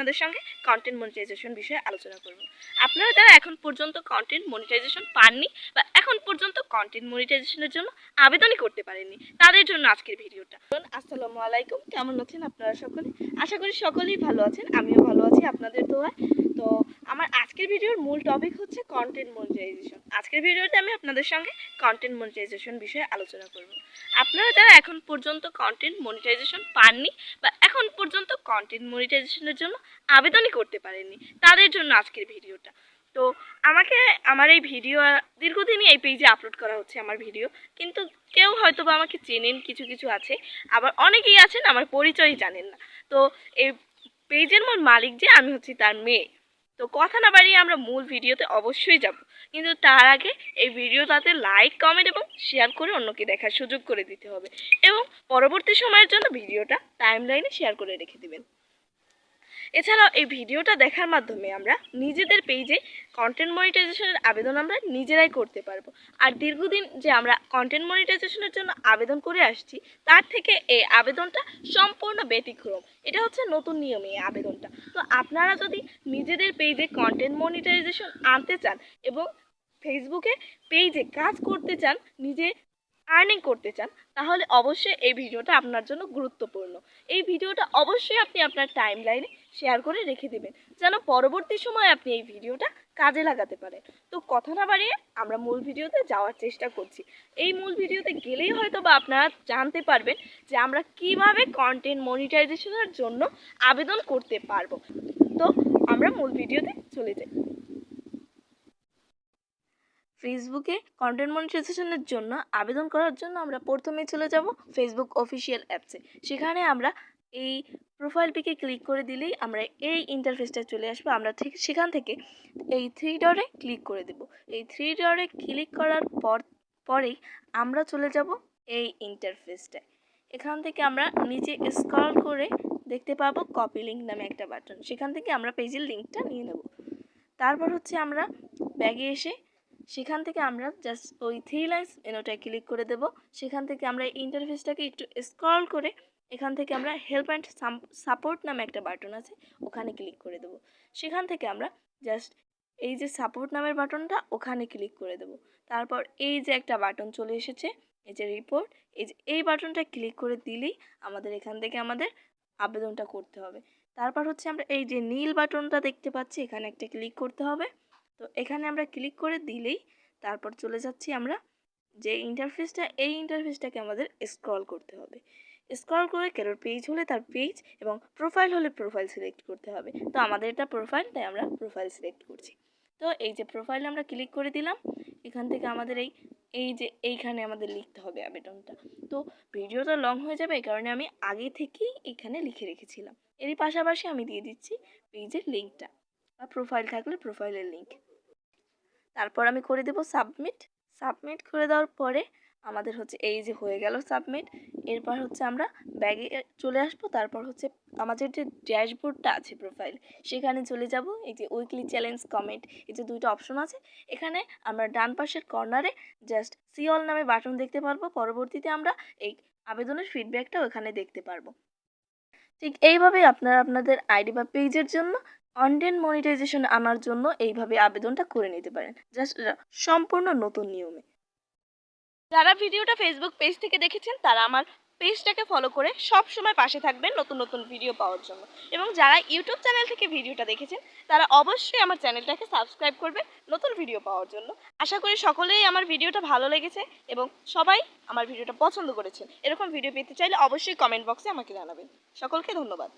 আপনাদের সঙ্গে content monetization বিষয়ে আলোচনা করব। আপনারা যারা এখন পর্যন্ত কন্টেন্ট মনিটাইজেশন পাননি বা এখন পর্যন্ত কন্টেন্ট মনিটাইজেশনের জন্য আবেদনই করতে পারেননি তাদের জন্য আজকের ভিডিওটা। আসসালামু আলাইকুম, কেমন আছেন আপনারা সকলে? আশা করি সকলেই ভালো আছেন, আমিও ভালো আছি আপনাদের দোয়ায়। তো আমার আজকের ভিডিওর মূল টপিক হচ্ছে কন্টেন্ট মনিটাইজেশন আজকের ভিডিওতে আমি আপনাদের সঙ্গে কন্টেন্ট মনিটাইজেশন বিষয়ে আলোচনা করব। আপনারা যারা এখন পর্যন্ত কন্টেন্ট মনিটাইজেশন পাননি বা এখন পর্যন্ত কন্টেন্ট মনিটাইজেশনের জন্য আবেদনই করতে পারেননি, তাদের জন্য আজকের ভিডিওটা। তো আমাকে আমার এই ভিডিও দীর্ঘদিনই এই পেজে আপলোড করা হচ্ছে আমার ভিডিও কিন্তু কেউ হয়তো বা আমাকে চেনেন, কিছু কিছু আছে, আবার অনেকেই আছেন, আমার পরিচয়ই জানেন না। তো এই পেজের মূল মালিক যে, আমি হচ্ছি তার মেয়ে। তো কথা না বাড়িয়ে আমরা মূল ভিডিওতে অবশ্যই যাব। কিন্তু তার আগে এই ভিডিওটাতে লাইক কমেন্ট এবং শেয়ার করে অন্যকে দেখার সুযোগ করে দিতে হবে। এবং পরবর্তী সময়ের জন্য ভিডিওটা টাইম লাইনে শেয়ার করে রেখে দিবেন। এছাড়াও এই ভিডিওটা দেখার মাধ্যমে আমরা নিজেদের পেজে কন্টেন্ট মনিটাইজেশনের আবেদন আমরা নিজেরাই করতে পারব। আর দীর্ঘদিন যে আমরা কন্টেন্ট মনিটাইজেশনের জন্য আবেদন করে আসছি, তার থেকে এই আবেদনটা সম্পূর্ণ ব্যতিক্রম। এটা হচ্ছে নতুন নিয়মে এই আবেদনটা। তো আপনারা যদি নিজেদের পেজে কন্টেন্ট মনিটাইজেশন আনতে চান এবং ফেসবুকে পেজে কাজ করতে চান, নিজে আর্নিং করতে চান, তাহলে অবশ্যই এই ভিডিওটা আপনার জন্য গুরুত্বপূর্ণ। এই ভিডিওটা অবশ্যই আপনি আপনার টাইম লাইনে শেয়ার করে রেখে দেবেন, যেন পরবর্তী সময় আপনি এই ভিডিওটা কাজে লাগাতে পারেন। তো কথা না বাড়িয়ে আমরা মূল ভিডিওতে যাওয়ার চেষ্টা করছি। এই মূল ভিডিওতে গেলেই হয়তো বা আপনারা জানতে পারবেন যে আমরা কীভাবে কন্টেন্ট মনিটাইজেশনের জন্য আবেদন করতে পারব। তো আমরা মূল ভিডিওতে চলে যাই। ফেসবুকে কন্টেন্ট মনিটাইজেশনের জন্য আবেদন করার জন্য আমরা প্রথমে চলে যাব ফেসবুক অফিসিয়াল অ্যাপসে সেখানে আমরা এই প্রোফাইল পিকে ক্লিক করে দিলেই আমরা এই ইন্টারফেসটা চলে আসব। আমরা ঠিক সেখান থেকে এই থ্রি ডরে ক্লিক করে দেব। এই থ্রি ডরে ক্লিক করার পর, পরেই আমরা চলে যাব এই ইন্টারফেসটায় এখান থেকে আমরা নিচে স্ক্রল করে দেখতে পাবো কপি লিঙ্ক নামে একটা বাটন সেখান থেকে আমরা পেজের লিঙ্কটা নিয়ে নেব। তারপর হচ্ছে আমরা ব্যাগে এসে সেখান থেকে আমরা জাস্ট ওই থ্রি লাইন্স মেনুটায় ক্লিক করে দেব। সেখান থেকে আমরা ইন্টারফেসটাকে একটু স্ক্রল করে এখান থেকে আমরা হেল্প অ্যান্ড সাপোর্ট নামে একটা বাটন আছে, ওখানে ক্লিক করে দেব। সেখান থেকে আমরা জাস্ট এই যে সাপোর্ট নামের বাটনটা ওখানে ক্লিক করে দেব। তারপর এই যে একটা বাটন চলে এসেছে, এই যে রিপোর্ট এই যে এই বাটনটা ক্লিক করে দিলেই আমাদের এখান থেকে আমাদের আবেদনটা করতে হবে। তারপর হচ্ছে আমরা এই যে নীল বাটনটা দেখতে পাচ্ছি, এখানে একটা ক্লিক করতে হবে। তো এখানে আমরা ক্লিক করে দিলেই তারপর চলে যাচ্ছি আমরা যে ইন্টারফেসটা এই ইন্টারফেসটাকে আমাদের স্ক্রল করতে হবে। স্ক্রল করে কারোর পেজ হলে তার পেজ এবং প্রোফাইল হলে প্রোফাইল সিলেক্ট করতে হবে। তো আমাদের এটা প্রোফাইল তাই আমরা প্রোফাইল সিলেক্ট করছি। তো এই যে প্রোফাইল আমরা ক্লিক করে দিলাম, এখান থেকে আমাদের এই এই যে এইখানে আমাদের লিখতে হবে আবেদনটা। তো ভিডিওটা লং হয়ে যাবে এই কারণে আমি আগে থেকেই এখানে লিখে রেখেছিলাম। এরই পাশাপাশি আমি দিয়ে দিচ্ছি পেজের লিঙ্কটা বা প্রোফাইল থাকলে প্রোফাইলের লিঙ্ক তারপর আমি করে দেব সাবমিট সাবমিট করে দেওয়ার পরে আমাদের হচ্ছে এই যে হয়ে গেল সাবমিট এরপর হচ্ছে আমরা ব্যাগে চলে আসব। তারপর হচ্ছে আমাদের যে ড্যাশবোর্ডটা আছে প্রোফাইল সেখানে চলে যাব। এই যে উইকলি চ্যালেঞ্জ কমেন্ট এই যে দুইটা অপশন আছে। এখানে আমরা ডান পাশের কর্নারে জাস্ট সি অল নামে বাটন দেখতে পারব। পরবর্তীতে আমরা এই আবেদনের ফিডব্যাকটা ওখানে দেখতে পারব। ঠিক এইভাবেই আপনারা আপনাদের আইডি বা পেজের জন্য কন্টেন্ট মনিটাইজেশন আনার জন্য এইভাবে আবেদনটা করে নিতে পারেন। জাস্ট সম্পূর্ণ নতুন নিয়মে। যারা ভিডিওটা ফেসবুক পেজ থেকে দেখেছেন, তারা আমার পেজটাকে ফলো করে সব সময় পাশে থাকবেন নতুন নতুন ভিডিও পাওয়ার জন্য। এবং যারা ইউটিউব চ্যানেল থেকে ভিডিওটা দেখেছেন, তারা অবশ্যই আমার চ্যানেলটাকে সাবস্ক্রাইব করবেন নতুন ভিডিও পাওয়ার জন্য। আশা করি সকলেই আমার ভিডিওটা ভালো লেগেছে এবং সবাই আমার ভিডিওটা পছন্দ করেছেন। এরকম ভিডিও পেতে চাইলে অবশ্যই কমেন্ট বক্সে আমাকে জানাবেন। সকলকে ধন্যবাদ।